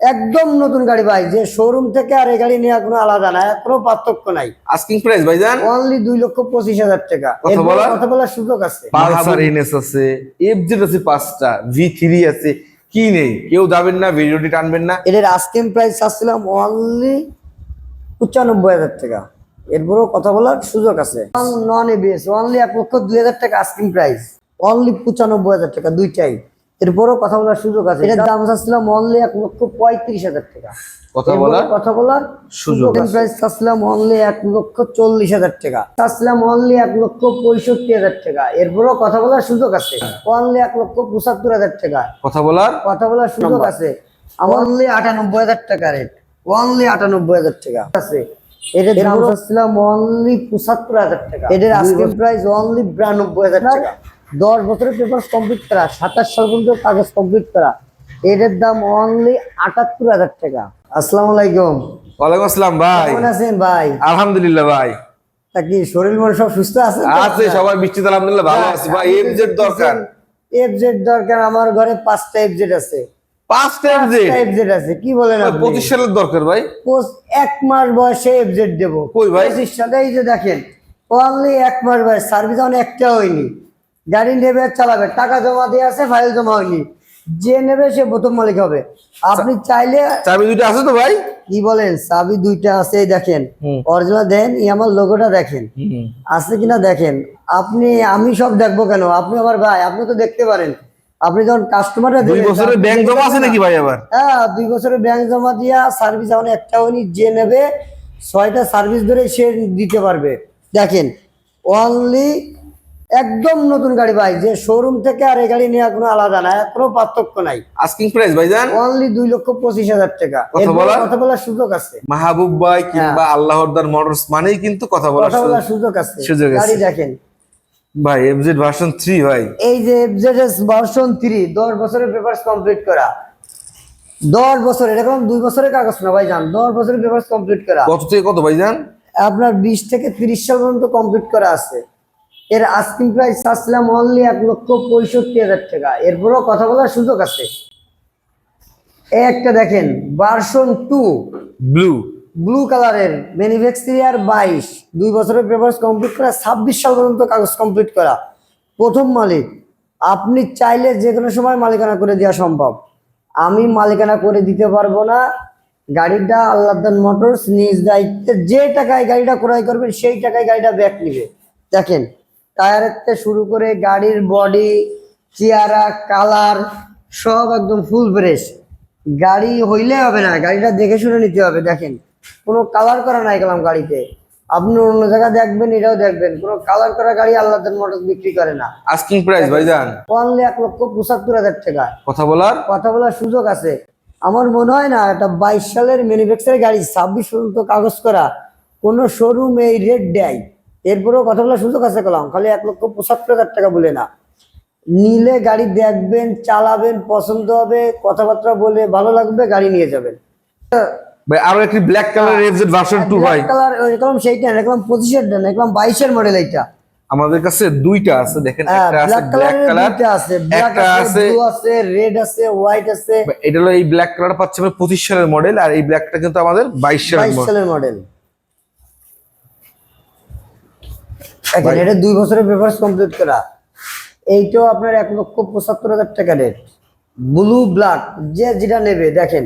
একদম নতুন গাড়ি ভাই যে শোরুম থেকে আর এই গাড়ি নেওয়া কোনো আলাদা না কোনো পার্থক্য নাই। আস্কিং প্রাইস ভাইজান? অনলি দুই লক্ষ পঁচিশ হাজার টাকা। কথা বলার? কথা বলার সুযোগ আছে। পালসার এনএস আছে এফজেড আছে পাঁচটা ভি থ্রি আছে কি নেই? কেউ যাবেন না ভিডিওটি টানবেন না। এটার আস্কিং প্রাইস আসছিলাম অনলি পঁচানব্বই হাজার টাকা। এরপরেও কথা বলার সুযোগ আছে। নন এবিএস অনলি এক লক্ষ দুই হাজার টাকা আস্কিং প্রাইস অনলি পঁচানব্বই হাজার টাকা দুইটাই। এরপরেও কথা বলার সুযোগ আছে। এটার দাম চাচ্ছিলাম অনলি এক লক্ষ পঁয়ত্রিশ হাজার টাকা। কথা বলার কথা বলার সুযোগ প্রাইস চাচ্ছিলাম অনলি এক লক্ষ চল্লিশ হাজার টাকা। চাচ্ছিলাম অনলি এক লক্ষ পঁয়ষট্টি হাজার টাকা। এরপরেও কথা বলার সুযোগ আছে। অনলি এক লক্ষ পঁচাত্তর হাজার টাকা। কথা বলার কথা বলার সুযোগ আছে। অনলি আটানব্বই হাজার টাকা রেট অনলি আটানব্বই হাজার টাকা। আছে। এটার দাম চাচ্ছিলাম অনলি পঁচাত্তর হাজার টাকা। এটার আজকের প্রাইস অনলি বিরানব্বই হাজার টাকা। দশ বছরের পেপার কমপ্লিট করা সাতাশ সাল পর্যন্ত কাগজ কমপ্লিট করা। এটার দাম অনলি আটাত্তর হাজার টাকা। আসসালামু আলাইকুম। ওয়ালাইকুম আসসালাম ভাই। কেমন আছেন ভাই? আলহামদুলিল্লাহ ভাই। তা কি শরীর মন সব সুস্থ আছে? আছে সবাই বৃষ্টিতে আলহামদুলিল্লাহ ভালো আছে ভাই। এফজেড দরকার। এফজেড দরকার আমার ঘরে পাঁচটা এফজেড আছে। পাঁচটা এফজেড এফজেড আছে কি বলেন আপনি? পঁচিশ সালের দরকার ভাই। এক মাস বয়সে এফজেড দেবো। কই ভাই? পঁচিশ সালে এই যে দেখেন অনলি এক মাস বয়স সার্ভিস এখন একটা হয়নি। গাড়ি নেবে চালাবে। টাকা জমা দিয়ে আছে ফাইল জমা হয়নি। যে নেবে সে প্রথম মালিক হবে। আপনি চাইলে চাবি দুইটা আছে তো ভাই? কি বলেন চাবি দুইটা আছে দেখেন। অরিজিনাল দেন ই আমার লোগোটা দেখেন। আছে কিনা দেখেন। আপনি আমি সব দেখব কেন? আপনি আমার ভাই আপনি তো দেখতে পারেন। আপনি যখন কাস্টমাররা দুই বছরের ব্যাংক জমা আছে নাকি ভাই আবার? হ্যাঁ দুই বছরের ব্যাংক জমা দিয়া সার্ভিস এখন একটা উনি যে নেবে ছয়টা সার্ভিস ধরে সে দিতে পারবে। দেখেন অনলি একদম নতুন গাড়ি ভাই যে শোরুম থেকে আর এই গাড়ি নেওয়া কোনো আলাদা না কোনো পার্থক্য নাই। আস্কিং প্রাইস ভাইজান? অনলি দুই লক্ষ পঁচিশ হাজার টাকা। কথা বলার? কথা বলার সুযোগ আছে। মাহবুব ভাই কিংবা আল্লাহরদার মোটরস মানেই কিন্তু কথা বলার সুযোগ। আছে সুযোগ আছে। গাড়ি দেখেন। ভাই এফজেড ভার্সন থ্রি ভাই। এই যে এফজেডএস ভার্সন থ্রি দশ বছরের পেপার কমপ্লিট করা। দশ বছর এরকম দুই বছরের কাগজ না ভাই যান দশ বছরের পেপার কমপ্লিট করা। কত থেকে কত ভাইজান? আপনার বিশ থেকে তিরিশ সাল পর্যন্ত কমপ্লিট করা আছে। এর আস্কিং প্রাইস চাচ্ছিলাম অনলি এক লক্ষ পঁয়ষট্টি হাজার টাকা। এরপরেও কথা বলার সুযোগ আছে। এই একটা দেখেন ভার্সন টু ব্লু ব্লু কালারের ম্যানুফ্যাকচারিয়ার বাইশ দুই বছরের পেপার কমপ্লিট করা ছাব্বিশ সাল পর্যন্ত কাগজ কমপ্লিট করা। প্রথম মালিক আপনি চাইলে যে কোনো সময় মালিকানা করে দেওয়া সম্ভব। আমি মালিকানা করে দিতে পারব না। গাড়িটা আল্লাহদান মোটরস নিজ দায়িত্বে যে টাকায় গাড়িটা ক্রয় করবেন সেই টাকায় গাড়িটা ব্যাক নিবে। দেখেন টায়ারের শুরু করে গাড়ির বডি চেয়ারা কালার সব একদম ফুল ফ্রেশ গাড়ি হইলে হবে না গাড়িটা দেখে শুনে নিতে হবে দেখেন। কোনো কালার করা নাই গেলাম গাড়িতে। আপনি অন্য জায়গায় দেখবেন এটাও দেখবেন। কোনো কালার করা গাড়ি আল্লাহ মোটর বিক্রি করে না। আস্কিং প্রাইস ভাইজান। অনলি এক লক্ষ পঁচাত্তর হাজার টাকা। কথা বলার? কথা বলার সুযোগ আছে। আমার মনে হয় না একটা বাইশ সালের ম্যানুফ্যাকচার গাড়ি ছাব্বিশ পর্যন্ত কাগজ করা কোনো শোরুম এই রেট দেয়। এরপরেও কথা বলার সুযোগ আছে কলাম খালি এক লক্ষ পঁচাত্তর হাজার টাকা বলে না। নিলে গাড়ি দেখবেন চালাবেন পছন্দ হবে কথাবার্তা বলে ভালো লাগবে গাড়ি নিয়ে যাবেন। ভাই আরও একটি black colour FZ version two ভাই। কালার এরকম সেইটা এরকম মডেল এইটা। আমাদের কাছে দুইটা আছে দেখেন হ্যাঁ একটা আছে ব্ল্যাক ব্ল্যাক কালার দুইটা আছে ব্ল্যাক আছে আছে ব্লু আছে রেড আছে হোয়াইট আছে। এটা হলো এই ব্ল্যাক কালার পাচ্ছে আমরা পঁচিশ সালের মডেল আর এই ব্ল্যাকটা কিন্তু আমাদের বাইশ সালের বাইশ মডেল দেখেন এটা দুই বছরের পেপার কমপ্লিট করা। এইটাও আপনার এক লক্ষ পঁচাত্তর হাজার টাকা রেট ব্লু ব্ল্যাক যে যেটা নেবে দেখেন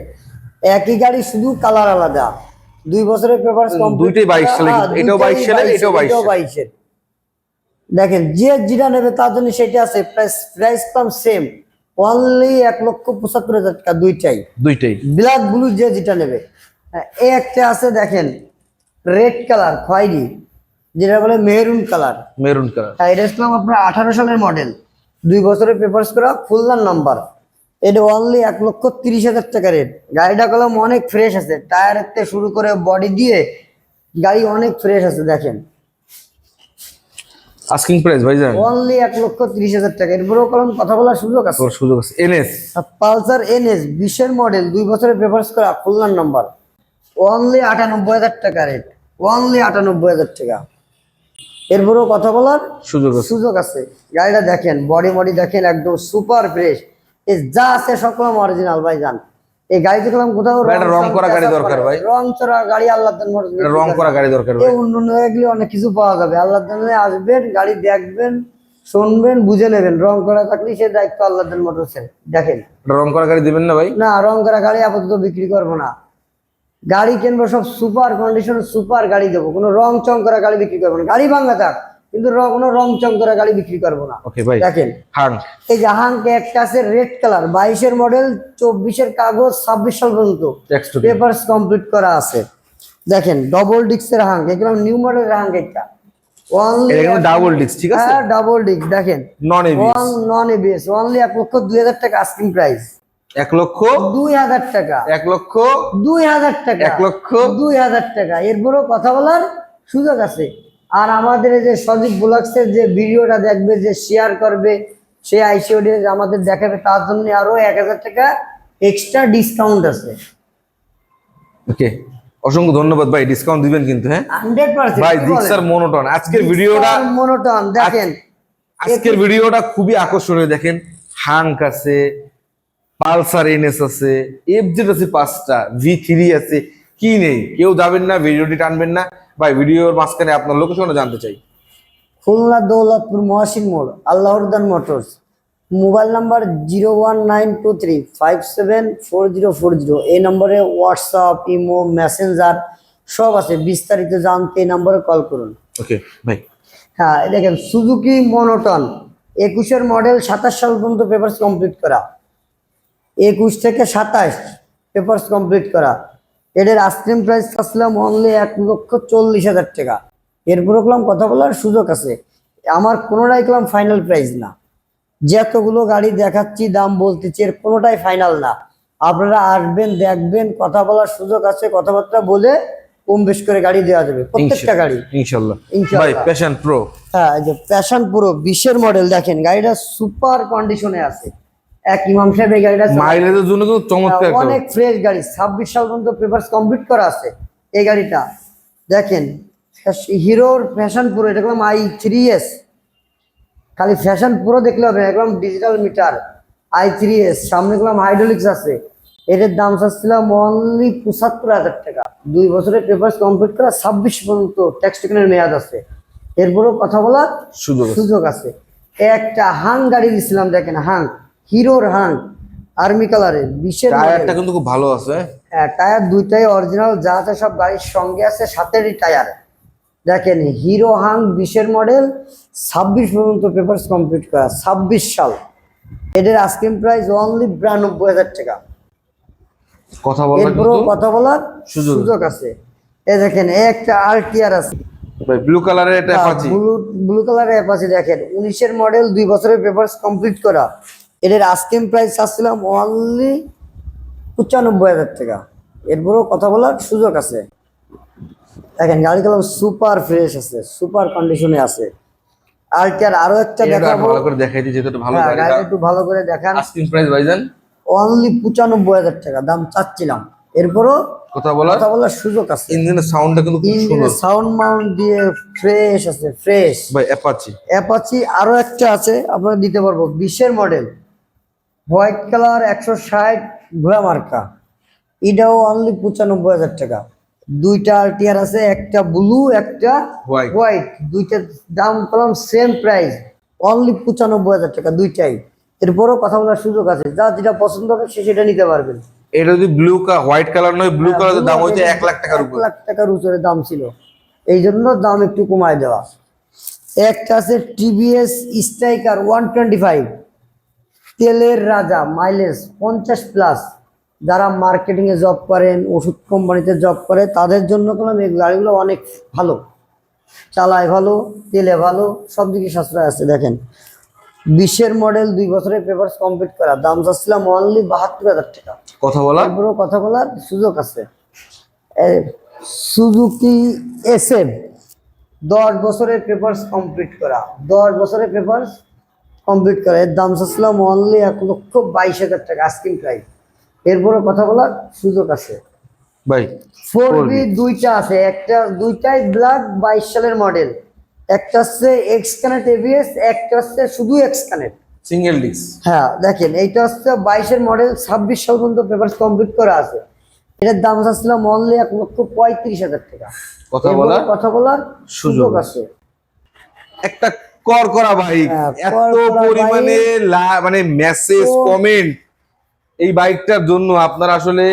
একই গাড়ি শুধু কালার আলাদা। দুই বছরের পেপার দুইটাই 22 সালে এটাও 22 সালের, এটাও 22 সালের। বাইশের দেখেন যে যেটা নেবে তার জন্য সেটা আছে প্রাইস প্রাইস কম সেম অনলি এক লক্ষ পঁচাত্তর হাজার টাকা দুইটাই। দুইটাই। ব্ল্যাক ব্লু যে যেটা নেবে। হ্যাঁ, এই একটা আছে দেখেন রেড কালার খয়েরি। যেটা বলে মেরুন কালার। Maroon colour. হ্যাঁ এটা ইসলাম আপনার আঠারো সালের মডেল। দুই বছরের পেপার্স করা ফুলদার নাম্বার এটা অনলি এক লক্ষ তিরিশ হাজার টাকা রেট গাড়িটা কলম অনেক ফ্রেশ আছে। টায়ারের থেকে শুরু করে বডি দিয়ে গাড়ি অনেক ফ্রেশ আছে দেখেন। আস্কিং প্রাইস ভাইজান। অনলি এক লক্ষ তিরিশ হাজার টাকা। এরপরেও কলম কথা বলার সুযোগ আছে। সুযোগ আছে। এনএস পালসার এনএস বিশের মডেল দুই বছরের পেপার্স করা খুলনার নাম্বার অনলি আটানব্বই হাজার টাকা রেট অনলি আটানব্বই হাজার টাকা। এরপরেও কথা বলার সুযোগ সুযোগ আছে। গাড়িটা দেখেন বডি মডি দেখেন একদম সুপার ফ্রেশ যা আছে সকল অরিজিনাল ভাই যান এই গাড়ি দেখলাম কোথাও রং করা গাড়ি দরকার করে। ভাই। রং চড়া গাড়ি আল্লাহ রং করা গাড়ি দরকার ভাই। উন্নয়ন হয়ে অনেক কিছু পাওয়া যাবে। আল্লাহ আসবেন গাড়ি দেখবেন শুনবেন বুঝে নেবেন। রং করা থাকলে সে দায়িত্ব আল্লাহ মোটরসের দেখেন। রং করা গাড়ি দিবেন না ভাই? না রং করা গাড়ি আপাতত বিক্রি করব না। গাড়ি কিনবো সব সুপার কন্ডিশন সুপার গাড়ি দেবো। কোনো রং চং করা গাড়ি বিক্রি করব না। গাড়ি ভাঙা থাক কিন্তু কোনো রং চং করা গাড়ি বিক্রি করব না। দেখেন হাং। এই জাহাংকে একটা আছে রেড কালার বাইশের মডেল চব্বিশের কাগজ ছাব্বিশ সাল পর্যন্ত। পেপারস কমপ্লিট করা আছে। দেখেন ডবল ডিক্সের হাং এগুলো নিউ মডেল হাং একটা। ডাবল ডিস্ক ঠিক আছে? হ্যাঁ ডাবল ডিক্স দেখেন। নন নন এবিএস অনলি এক লক্ষ দুই হাজার টাকা আস্কিং প্রাইস এক লক্ষ দুই হাজার টাকা। এক লক্ষ দুই হাজার টাকা। এক লক্ষ দুই হাজার টাকা। এরপরও কথা বলার সুযোগ আছে। আর আমাদের যে সজীব ব্লগসের যে ভিডিওটা দেখবে যে শেয়ার করবে সে আইসিও আমাদের দেখাবে তার জন্য আরও এক হাজার টাকা এক্সট্রা ডিসকাউন্ট আছে। ওকে অসংখ্য ধন্যবাদ ভাই ডিসকাউন্ট দিবেন কিন্তু হ্যাঁ? হান্ড্রেড ভাই জিক্সার মোনোটন আজকের ভিডিওটা মনোটন দেখেন। আজকের ভিডিওটা খুবই আকর্ষণীয় দেখেন। হাঙ্ক আছে পালসার এনএস আছে এফজেড আছে পাঁচটা ভি থ্রি আছে কি নেই? কেউ যাবেন না ভিডিওটি টানবেন না। ভাই ভিডিওর মাঝখানে আপনার লোকেশনটা জানতে চাই। খুলনা দৌলতপুর মহাসিন মোড় Allahrdan motors. Mobile number zero one nine two three five seven four zero four zero. এই নম্বরে হোয়াটসঅ্যাপ ইমো মেসেঞ্জার সব আছে। বিস্তারিত জানতে এই নম্বরে কল করুন। ওকে ভাই হ্যাঁ দেখেন সুজুকি মনোটন একুশের মডেল সাতাশ সাল পর্যন্ত পেপারস কমপ্লিট করা। একুশ থেকে সাতাশ পেপারস কমপ্লিট করা। এদের আইসক্রিম প্রাইস আসলাম অনলি এক লক্ষ চল্লিশ হাজার টাকা। এরপরে কলাম কথা বলার সুযোগ আছে। আমার কোনোটাই কলাম ফাইনাল প্রাইস না। যতগুলো গাড়ি দেখাচ্ছি দাম বলতেছি এর কোনোটাই ফাইনাল না। আপনারা আসবেন দেখবেন কথা বলার সুযোগ আছে কথাবার্তা বলে কম বেশ করে গাড়ি দেওয়া যাবে। প্রত্যেকটা গাড়ি। ইনশাল্লাহ। ইনশাল্লাহ। ভাই প্যাশন প্রো হ্যাঁ যে প্যাশন পুরো বিশের মডেল দেখেন গাড়িটা সুপার কন্ডিশনে আছে। এক ইমাম সাহেব এই গাড়িটা। মাইলেজের জন্য কিন্তু চমৎকার অনেক ফ্রেশ গাড়ি। ছাব্বিশ সাল পর্যন্ত পেপারস কমপ্লিট করা আছে এই গাড়িটা। দেখেন হিরোর ফ্যাশন পুরো এটা করলাম আই থ্রি এস। খালি ফ্যাশন পুরো দেখলে হবে একদম digital meter I three S সামনে করলাম হাইড্রোলিক্স আছে। এটার দাম চাচ্ছিলাম অনলি পঁচাত্তর হাজার টাকা। দুই বছরের পেপারস কমপ্লিট করা ছাব্বিশ পর্যন্ত ট্যাক্স টিকেনের মেয়াদ আছে। এরপরেও কথা বলার সুযোগ আছে। সুযোগ আছে। একটা হাং গাড়ি দিছিলাম দেখেন হাং হিরোর হাং আর্মি কালারের বিশের টায়ারটা কিন্তু খুব ভালো আছে। হ্যাঁ টায়ার দুইটাই অরিজিনাল যা আছে সব গাড়ির সঙ্গে আছে সাথেরই টায়ার। দেখেন হিরো হাং বিশের মডেল ছাব্বিশ পর্যন্ত পেপারস কমপ্লিট করা ছাব্বিশ সাল। এদের আইসক্রিম প্রাইস অনলি বিরানব্বই হাজার টাকা। কথা বলার এরপরেও কথা বলার সুযোগ আছে। এ দেখেন একটা আর টিয়ার আছে ব্লু কালারের এটা অ্যাপাচি ব্লু ব্লু কালারের অ্যাপাচি দেখেন উনিশের মডেল দুই বছরের পেপারস কমপ্লিট করা। এদের আইসক্রিম প্রাইস আসছিলাম অনলি পঁচানব্বই হাজার টাকা। এরপরেও কথা বলার সুযোগ আছে। দেখেন গাড়িগুলো সুপার ফ্রেশ আছে সুপার কন্ডিশনে আছে। আলটার আরও একটা এটা দেখাবো। ভালো করে দেখাই দিই যেহেতু ভালো হ্যাঁ, গাড়ি। একটু ভালো করে দেখান। আস্কিং প্রাইস ভাইজান। অনলি পঁচানব্বই হাজার টাকা দাম চাচ্ছিলাম। এরপরও কথা বলার? কথা বলার সুযোগ আছে। ইঞ্জিনের সাউন্ডটা কিন্তু খুব সুন্দর। সাউন্ড মাউন্ট দিয়ে ফ্রেশ আছে ফ্রেশ ভাই অ্যাপাচি অ্যাপাচি আরও একটা আছে আপনারা দিতে পারব। বিশের মডেল হোয়াইট কালার একশো ষাট ঘোড়া মার্কা এটাও অনলি পঁচানব্বই হাজার টাকা। দুইটা আরটিআর আছে একটা ব্লু একটা হোয়াইট দুইটার দাম করলাম সেম প্রাইস অনলি পঁচানব্বই হাজার টাকা দুইটাই। এরপরও কথা বলার সুযোগ আছে। যা যেটা পছন্দ হবে সে সেটা নিতে পারবেন। এটা যদি ব্লু হোয়াইট কালার নয় ব্লু হ্যাঁ, কালারের দাম হচ্ছে এক লাখ টাকার উপর। লাখ টাকার উপরে দাম ছিল। এই জন্য দাম একটু কমায় দেওয়া। একটা আছে TVS Striker one twenty five তেলের রাজা মাইলেজ পঞ্চাশ প্লাস যারা মার্কেটিংয়ে জব করেন ওষুধ কোম্পানিতে জব করে তাদের জন্য করলাম এই গাড়িগুলো অনেক ভালো। চালায় ভালো তেলে ভালো সব দিকে সাশ্রয় আছে দেখেন। বিশের মডেল দুই বছরের পেপারস কমপ্লিট করা দাম চাচ্ছিলাম অনলি বাহাত্তর হাজার টাকা। কথা বলা? তারপরেও কথা বলার সুযোগ আছে। সুজুকি এস এম দশ বছরের পেপারস কমপ্লিট করা দশ বছরের পেপারস কমপ্লিট করা। এর দাম চাচ্ছিলাম অনলি এক লক্ষ বাইশ হাজার টাকা আস্কিং প্রাইস এরপরে কথা বলার সুযোগ আছে। ভাই ফোর বি দুইটা আছে। একটা দুইটাই ব্ল্যাক বাইশ সালের মডেল একটা হচ্ছে এক্স কানেক্ট এবিএস একটা হচ্ছে শুধু এক্স কানেক্ট সিঙ্গেল ডিস্ক হ্যাঁ দেখেন এইটা হচ্ছে বাইশের মডেল ছাব্বিশ সাল পর্যন্ত পেপার কমপ্লিট করা আছে। এটার দাম চাচ্ছিলাম অনলি এক লক্ষ পঁয়ত্রিশ হাজার টাকা। কথা বলার কথা বলার সুযোগ সুযোগ আছে। একটা কর করা বাইক হ্যাঁ, এত পরিমাণে মানে মেসেজ কমেন্ট এই বাইকটার জন্য আপনারা আসলে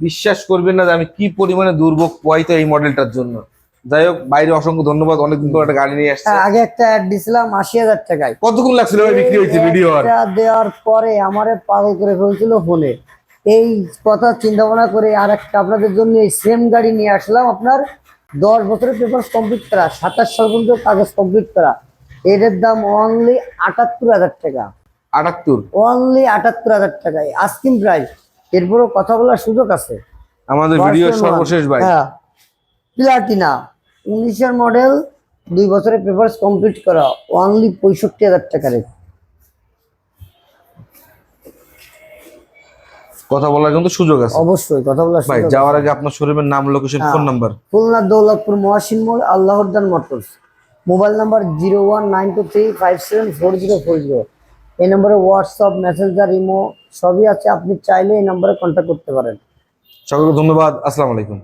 বিশ্বাস করবেন না যে আমি কি পরিমাণে দুর্ভোগ পোয়াইতো এই মডেলটার জন্য। যাই হোক বাইরে অসংখ্য ধন্যবাদ। অনেকদিন পর একটা গাড়ি নিয়ে আসছে। হ্যাঁ, আগে একটা অ্যাড দিছিলাম আশি হাজার টাকায়। কতক্ষণ লাগছিল ভাই বিক্রি হয়েছে ভিডিও আর? দেওয়ার পরে আমারে পাগল করে ফেলছিল ফোনে। এই কথা চিন্তা ভাবনা করে আর একটা আপনাদের জন্য এই সেম গাড়ি নিয়ে আসলাম আপনার দশ বছরের পেপার কমপ্লিট করা সাতাশ সাল পর্যন্ত কাগজ কমপ্লিট করা। এটার দাম অনলি আটাত্তর হাজার টাকা। আটাত্তর? অনলি আটাত্তর হাজার টাকায়। আস্কিং প্রাইস এরপরও কথা বলার সুযোগ আছে। আমাদের ভিডিও সর্বশেষ বাইক হ্যাঁ। প্লাটিনা উনিশের মডেল দুই বছরের পেপার কমপ্লিট করা। অনলি পঁয়ষট্টি হাজার টাকা রেট কথা বলার কিন্তু সুযোগ আছে। অবশ্যই কথা বলার ভাই যাওয়ার আগে আপনার শোরুমের নাম location. Phone number Khulna Daulatpur Mohsin মোড় Allahrdan motors mobile number zero one nine two three five seven four zero four zero. এই নম্বরে হোয়াটসঅ্যাপ, মেসেঞ্জার, ইমো সবই আছে, আপনি চাইলে এই নম্বরে কন্ট্যাক্ট করতে পারেন। সকলকে ধন্যবাদ, আসসালামু আলাইকুম।